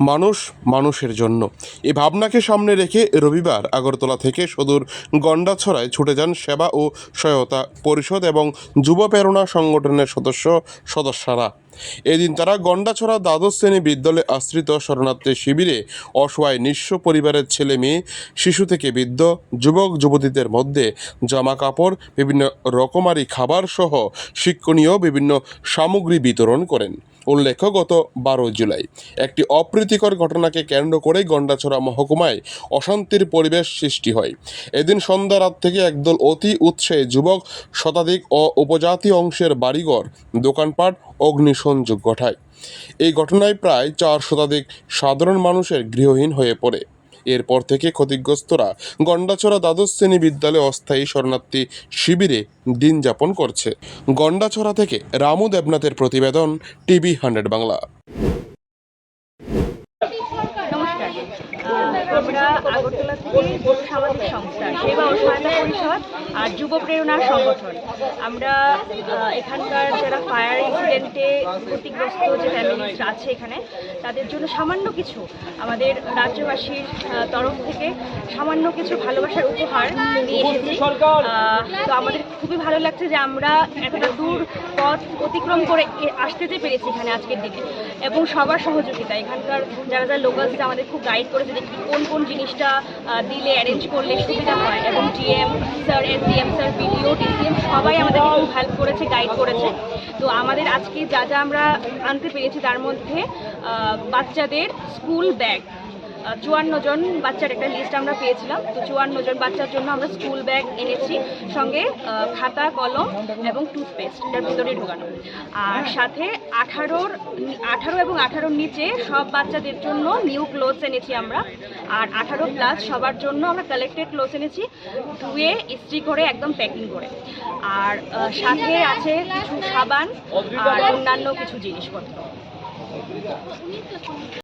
মানুষ মানুষের জন্য। এই ভাবনাকে সামনে রেখে রবিবার আগরতলা থেকে সদূর গন্ডাছড়ায় ছুটে যান সেবা ও সহায়তা পরিষদ এবং যুব প্রেরণা সংগঠনের সদস্য সদস্যরা। এদিন তারা গন্ডাছড়া দ্বাদশ শ্রেণি বিদ্যালয়ে আশ্রিত শরণার্থী শিবিরে অসহায় নিঃস্ব পরিবারের ছেলে মেয়ে, শিশু থেকে বৃদ্ধ, যুবক, যুবতীদের মধ্যে জামা কাপড় বিভিন্ন রকমারি খাবার সহ শিক্ষণীয় বিভিন্ন সামগ্রী বিতরণ করেন। উল্লেখ্য গত বারো জুলাই। একটি অপ্রীতিকর ঘটনাকে কেন্দ্র করেই গন্ডাছড়া মহকুমায় অশান্তির পরিবেশ সৃষ্টি হয়। এদিন সন্ধ্যা রাত থেকে একদল অতি উৎসে যুবক, শতাধিক ও উপজাতি অংশের বাড়িঘর, দোকানপাট, অগ্নিসংযোগ ঘটায়। এই ঘটনায় প্রায় চার শতাধিক সাধারণ মানুষের গৃহহীন হয়ে পড়ে। এরপর থেকে ক্ষতিগ্রস্তরা গন্ডাছড়া দ্বাদশ শ্রেণি বিদ্যালয়ে অস্থায়ী শরণার্থী শিবিরে দিন যাপন করছে। গন্ডাছড়া থেকে রামু দেবনাথের প্রতিবেদন টিভি হান্ড্রেড বাংলা। আমরা আগরতলা থেকে সামাজিক সংস্থা, সেবা ও সহায়তা পরিষদ আর যুব প্রেরণা সংগঠন। আমরা এখানকার যারা ফায়ার ইনসিডেন্টে ক্ষতিগ্রস্ত যে ফ্যামিলিজ আছে এখানে, তাদের জন্য সামান্য কিছু আমাদের রাজ্যবাসীর তরফ থেকে সামান্য কিছু ভালোবাসার উপহার নিয়ে এসেছি। তো আমাদের খুবই ভালো লাগছে যে আমরা এতটা দূর পথ অতিক্রম করে আসতে যে পেরেছি এখানে আজকের দিনে। এবং সবার সহযোগিতা, এখানকার যারা যারা লোকালস আমাদের খুব গাইড করে কি- কোন কোন জিনিসটা দিলে অ্যারেঞ্জ করলে সুবিধা হয়। এবং DM sir S DM sir BDO DCM সবাই আমাদের খুব হেল্প করেছে গাইড করেছে। তো আমাদের আজকে যা যা আমরা আনতে পেরেছি, তার মধ্যে বাচ্চাদের স্কুল ব্যাগ চুয়ান্ন জন বাচ্চার একটা লিস্ট আমরা পেয়েছিলাম। তো চুয়ান্ন জন বাচ্চার জন্য আমরা স্কুল ব্যাগ এনেছি, সঙ্গে খাতা, কলম এবং টুথপেস্ট এটার ভিতরে ঢোকানো। আর সাথে আঠারোর, আঠারো এবং আঠারোর নিচে সব বাচ্চাদের জন্য নিউ ক্লোথস এনেছি আমরা। আর আঠারো প্লাস সবার জন্য আমরা কালেক্টেড ক্লোথস এনেছি, ধুয়ে, ইস্ত্রি করে, একদম প্যাকিং করে। আর সাথে আছে কিছু সাবান আর অন্যান্য কিছু জিনিসপত্র।